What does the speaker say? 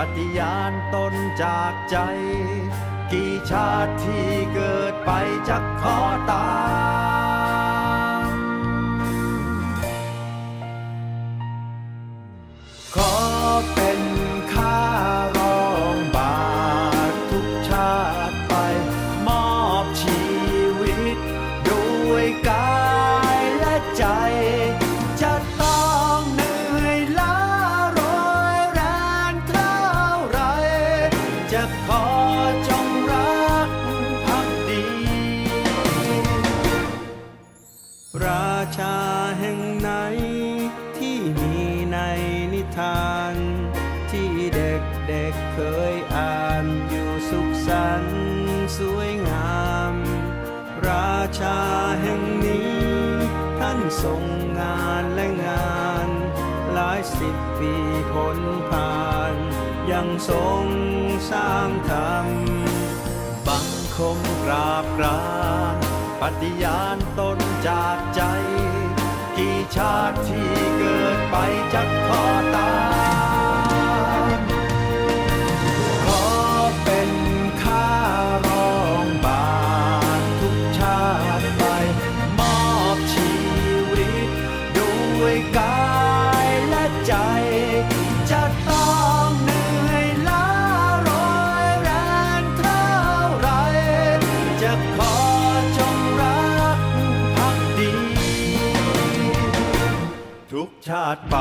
ปฏิญาณตนจากใจ กี่ชาติที่เกิดไปจะขอตา จะขอจงรักพักดี ราชาแห่งไหนที่มีในนิทาน ที่เด็กเด็กๆเคยอ่านอยู่สุขสันต์สวยงาม ราชาแห่งนี้ ท่านทรงงานและงาน หลายสิบปีพ้นผ่าน ยังทรงสร้างธรรมบังคมกราบกรานปฏิญาณตนจากใจ กี่ชาติที่เกิดไปจะขอตามขอเป็นข้ารองบาททุกชาติไป มอบชีวิต ด้วยกายและใจจะต้อง จะขอจงรักพักดี ทุกชาติไป